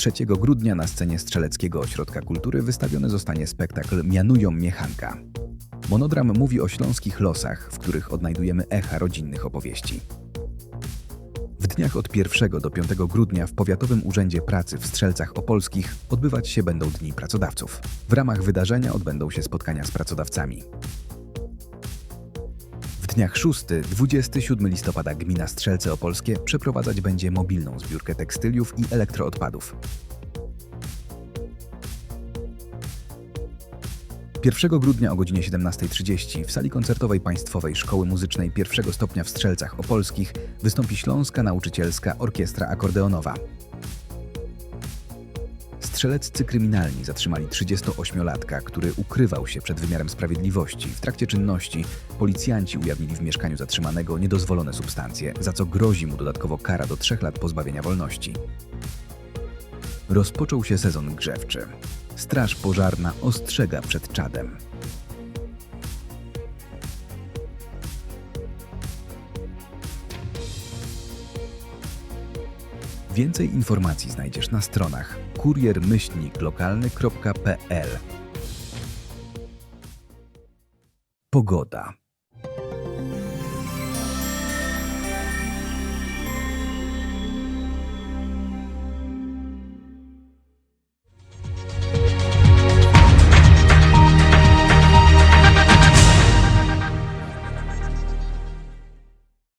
3 grudnia na scenie Strzeleckiego Ośrodka Kultury wystawiony zostanie spektakl Mianują mnie Hanka. Monodram mówi o śląskich losach, w których odnajdujemy echa rodzinnych opowieści. W dniach od 1 do 5 grudnia w Powiatowym Urzędzie Pracy w Strzelcach Opolskich odbywać się będą Dni Pracodawców. W ramach wydarzenia odbędą się spotkania z pracodawcami. Dniach 6-27 listopada gmina Strzelce Opolskie przeprowadzać będzie mobilną zbiórkę tekstyliów i elektroodpadów. 1 grudnia o godzinie 17.30 w sali koncertowej Państwowej Szkoły Muzycznej pierwszego stopnia w Strzelcach Opolskich wystąpi Śląska Nauczycielska Orkiestra Akordeonowa. Strzeleccy kryminalni zatrzymali 38-latka, który ukrywał się przed wymiarem sprawiedliwości. W trakcie czynności policjanci ujawnili w mieszkaniu zatrzymanego niedozwolone substancje, za co grozi mu dodatkowo kara do 3 lat pozbawienia wolności. Rozpoczął się sezon grzewczy. Straż pożarna ostrzega przed czadem. Więcej informacji znajdziesz na stronach kuriermyślniklokalny.pl Pogoda.